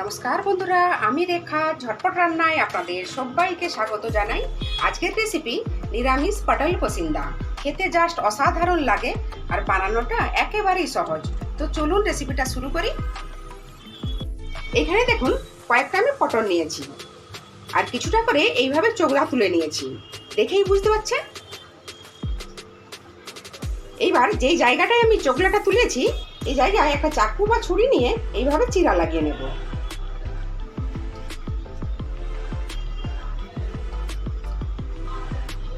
নমস্কার বন্ধুরা, আমি রেখা, ঝটপট রান্নায় আপনাদের সবাইকে স্বাগত জানাই। আজকের রেসিপি নিরামিষ পটল পসিন্দা। খেতে জাস্ট অসাধারণ লাগে আর বানানোটা একেবারেই সহজ। তো চলুন রেসিপিটা শুরু করি। এখানে দেখুন, কয়েকটা আমি পটল নিয়েছি আর কিছুটা করে এইভাবে চোগলা তুলে নিয়েছি। দেখেই বুঝতে পারছেন? এইবার যেই জায়গাটায় আমি চোগলাটা তুলেছি, এই জায়গায় একটা চাকু বা ছুরি নিয়ে এইভাবে চিরা লাগিয়ে নেব।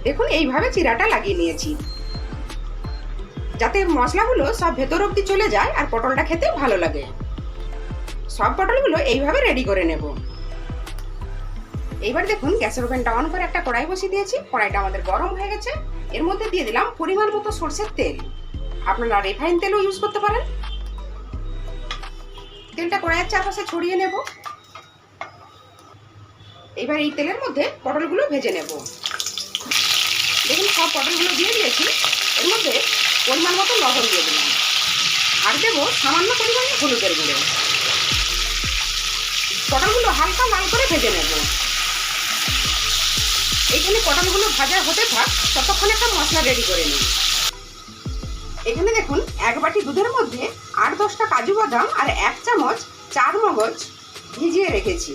দেখুন এইভাবে চিরাটা লাগিয়ে নিয়েছি। যাতে মশলাগুলো সব ভেতর অব্দি চলে যায় আর পটলটা খেতে ভালো লাগে। সব পটলগুলো এইভাবে রেডি করে নেব। এইবার দেখুন গ্যাসের ওভেনটা অন করে একটা কড়াই বসিয়ে দিয়েছি। কড়াইটা আমাদের গরম হয়ে গেছে। এর মধ্যে দিয়ে দিলাম পরিমাণ মতো সর্ষের তেল। আপনারা রিফাইন তেলও ইউজ করতে পারেন। তেলটা কড়াইয়ের চারপাশে ছড়িয়ে নেব। এবার এই তেলের মধ্যে পটলগুলো ভেজে নেব। সব পটলগুলো দিয়ে দিয়েছি, এর মধ্যে পরিমাণ মতো লবণ দিয়ে দিলাম। আর দেবো সামান্য পরিমাণে হলুদের গুঁড়ো। পটলগুলো হালকা লাল করে ভেজে নেব। এইখানে পটলগুলো ভাজা হতে থাক, ততক্ষণ একটা মশলা রেডি করে নিই। এখানে দেখুন, এক বাটি দুধের মধ্যে আট দশটা কাজু বাদাম আর এক চামচ চার মগজ ভিজিয়ে রেখেছি।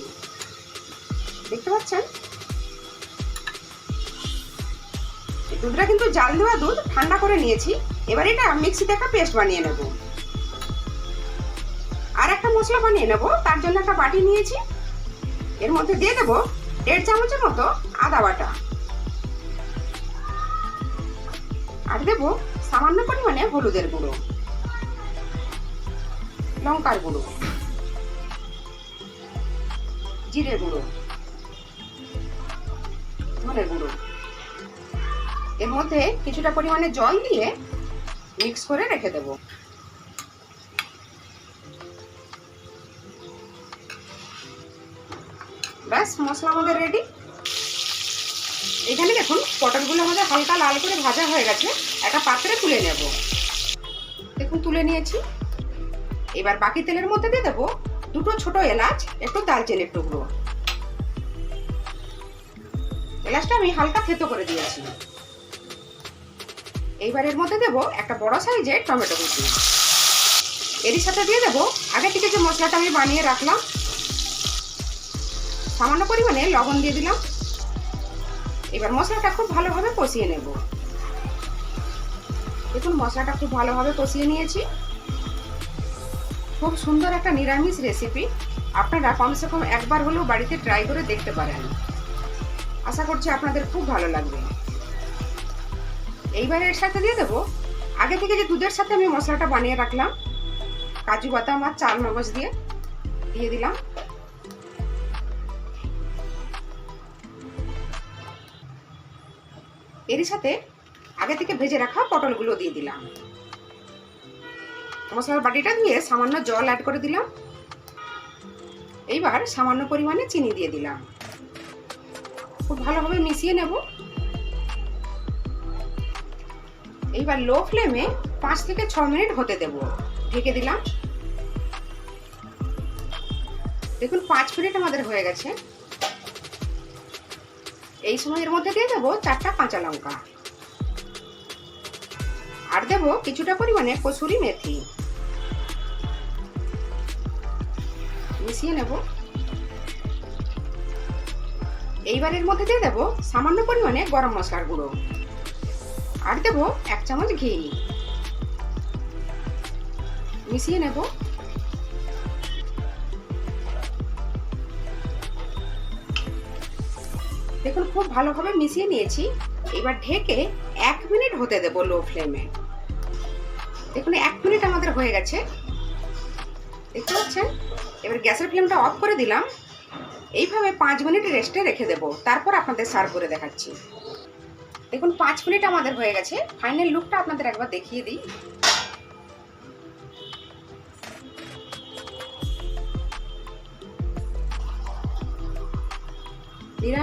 দেখতে পাচ্ছেন? দুধটা কিন্তু জাল দেওয়া দুধ ঠান্ডা করে নিয়েছি। এবার এটা মিক্সিতে একটা পেস্ট বানিয়ে নেব। আর একটা মশলা বানিয়ে নেব। তার জন্য একটা বাটি নিয়েছি। এর মধ্যে দিয়ে দেবো দেড় চামচের মতো আদা বাটা। আর দেবো সামান্য পরিমাণে হলুদের গুঁড়ো। লঙ্কার গুঁড়ো। জিরে গুঁড়ো। ধনে গুঁড়ো। এর মধ্যে কিছুটা পরিমাণে জল দিয়ে মিক্স করে রেখে দেব। ব্যাস, মশলা আমাদের রেডি এখানে দেখুন, পটলগুলো আমাদের হালকা লাল করে ভাজা হয়ে গেছে। একটা পাত্রে তুলে নেব। দেখুন, তুলে নিয়েছি। এবার বাকি তেলের মধ্যে দিয়ে দেবো দুটো ছোট এলাচ, একটু দালচিনির টুকরো। এলাচটা আমি হালকা থেতো করে দিয়েছি। এইবার এর মধ্যে দেবো একটা বড় সাইজের টমেটো কুচি। এরই সাথে দিয়ে দেবো, আগে থেকে যে মশলাটা আমি বানিয়ে রাখলাম, সামান্য পরিমাণে লবণ দিয়ে দিলাম। এবার মশলাটা খুব ভালোভাবে কষিয়ে নেব। দেখুন, মশলাটা খুব ভালোভাবে কষিয়ে নিয়েছি। খুব সুন্দর একটা নিরামিষ রেসিপি আপনারা কমসে কম একবার হলেও বাড়িতে ট্রাই করে দেখতে পারেন। আশা করছি আপনাদের খুব ভালো লাগবে। এইবার এর সাথে দিয়ে দেবো। আগে থেকে যে দুধের সাথে আমি মশলাটা বানিয়ে রাখলাম, কাজু বাদাম আর চাল মগজ দিয়ে দিয়ে দিলাম। এরই সাথে আগে থেকে ভেজে রাখা পটলগুলো দিয়ে দিলাম। মশলার বাটিটা দিয়ে সামান্য জল অ্যাড করে দিলাম। এইবার সামান্য পরিমাণে চিনি দিয়ে দিলাম। খুব ভালোভাবে মিশিয়ে নেব। এইবার লো ফ্লেমে পাঁচ থেকে ছ মিনিট হতে দেব। ঢেকে দিলাম। দেখুন, পাঁচ মিনিট আমাদের হয়ে গেছে। এই সময়ের মধ্যে দিয়ে দেবো চারটা কাঁচা লঙ্কা। আর দেবো কিছুটা পরিমাণে কসুরি মেথি। মিশিয়ে নেব। এইবারের মধ্যে দিয়ে দেবো সামান্য পরিমাণে গরম মশলার গুঁড়ো। আর দেবো এক চামচ ঘি। মিশিয়ে নেব। দেখুন, খুব ভালোভাবে মিশিয়ে নিয়েছি। এবার ঢেকে এক মিনিট হতে দেবো লো ফ্লেমে। দেখুন, এক মিনিট আমাদের হয়ে গেছে। দেখতে পাচ্ছেন? এবার গ্যাসের ফ্লেমটা অফ করে দিলাম। এইভাবে পাঁচ মিনিট রেস্টে রেখে দেবো। তারপর আপনাদের সার্ভ করে দেখাচ্ছি। দেখুন, পাঁচ মিনিট আমাদের হয়ে গেছে। ফাইনাল লুকটা আপনাদের একবার দেখিয়ে দিই।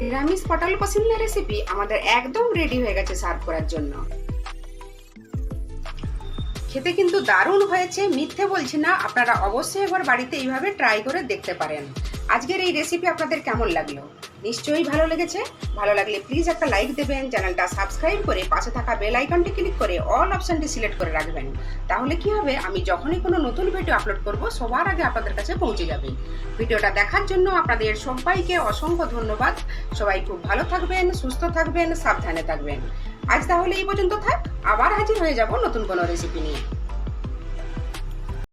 নিরামিষ পটল পছন্দের রেসিপি আমাদের একদম রেডি হয়ে গেছে সার্ভ করার জন্য। খেতে কিন্তু দারুণ হয়েছে, মিথ্যে বলছি না, আপনারা অবশ্যই একবার বাড়িতে এইভাবে ট্রাই করে দেখতে পারেন। আজকের এই রেসিপি আপনাদের কেমন লাগল? নিশ্চয়ই ভালো লেগেছে। ভালো লাগলে প্লিজ একটা লাইক দেবেন, চ্যানেলটা সাবস্ক্রাইব করে পাশে থাকা বেল আইকনটি ক্লিক করে অল অপশনটি সিলেক্ট করে রাখবেন। তাহলে কি হবে? আমি যখনই কোনো নতুন ভিডিও আপলোড করব, সবার আগে আপনাদের কাছে পৌঁছে যাবে। ভিডিওটা দেখার জন্য আপনাদের সবাইকে অসংখ্য ধন্যবাদ। সবাই খুব ভালো থাকবেন, সুস্থ থাকবেন, সাবধানে থাকবেন। আজ তাহলে এই পর্যন্ত থাক। আবার হাজির হয়ে যাব নতুন কোনো রেসিপি নিয়ে।